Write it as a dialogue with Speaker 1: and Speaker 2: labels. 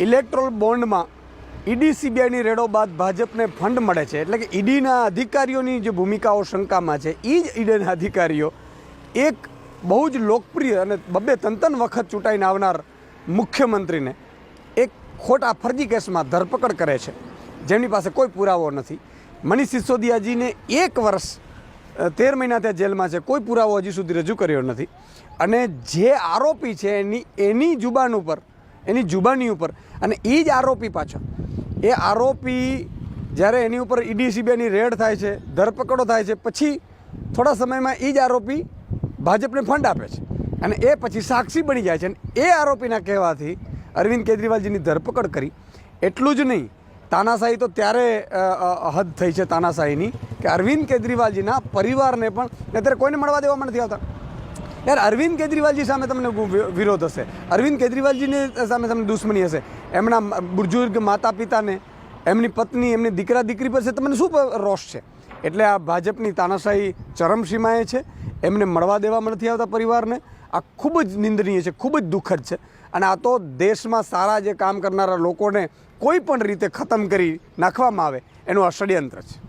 Speaker 1: Electral બોન્ડમાં ED સીબીઆઈની રેડો બાદ ભાજપને fund મળે છે. એટલે કે ઈડીના અધિકારીઓની જે ભૂમિકાઓ શંકામાં છે એ જ ઈડીના અધિકારીઓ એક બહુ જ લોકપ્રિય અને બબે તંતન વખત ચૂંટાઈને આવનાર મુખ્યમંત્રીને એક ખોટા ફરજી કેસમાં ધરપકડ કરે છે. જેમની પાસે કોઈ પુરાવો નથી. મનીષ સિસોદિયાજીને એક વર્ષ તેર મહિના ત્યાં જેલમાં છે. કોઈ પુરાવો હજી સુધી રજૂ કર્યો નથી. અને જે આરોપી છે એની એની જુબાન ઉપર એની જુબાની ઉપર. અને એ જ આરોપી પાછો. એ આરોપી જ્યારે એની ઉપર ઈડી સીબીઆઈની રેડ થાય છે, ધરપકડો થાય છે, પછી થોડા સમયમાં એ જ આરોપી ભાજપને ફંડ આપે છે. અને એ પછી સાક્ષી બની જાય છે. અને એ આરોપીના કહેવાથી અરવિંદ કેજરીવાલજીની ધરપકડ કરી. એટલું જ નહીં, તાનાશાહી તો ત્યારે હદ થઈ છે તાનાશાહીની કે અરવિંદ કેજરીવાલજીના પરિવારને પણ અત્યારે કોઈને મળવા દેવામાં નથી આવતા. યાર, અરવિંદ કેજરીવાલજી સામે તમને વિરોધ હશે. અરવિંદ કેજરીવાલજીની સામે તમને દુશ્મની હશે. એમના બુજુર્ગ માતા પિતાને એમની પત્ની, એમની દીકરા, દીકરી પર છે, તમને શું રોષ છે? એટલે આ ભાજપની તાનાશાહી ચરમસીમાએ છે. એમને મળવા દેવામાં નથી આવતા પરિવારને. આ ખૂબ જ નિંદનીય છે, ખૂબ જ દુઃખદ છે. અને આ તો દેશમાં સારા જે કામ કરનારા લોકોને કોઈ પણ રીતે ખતમ કરી નાખવામાં આવે, એનું આ ષડયંત્ર છે.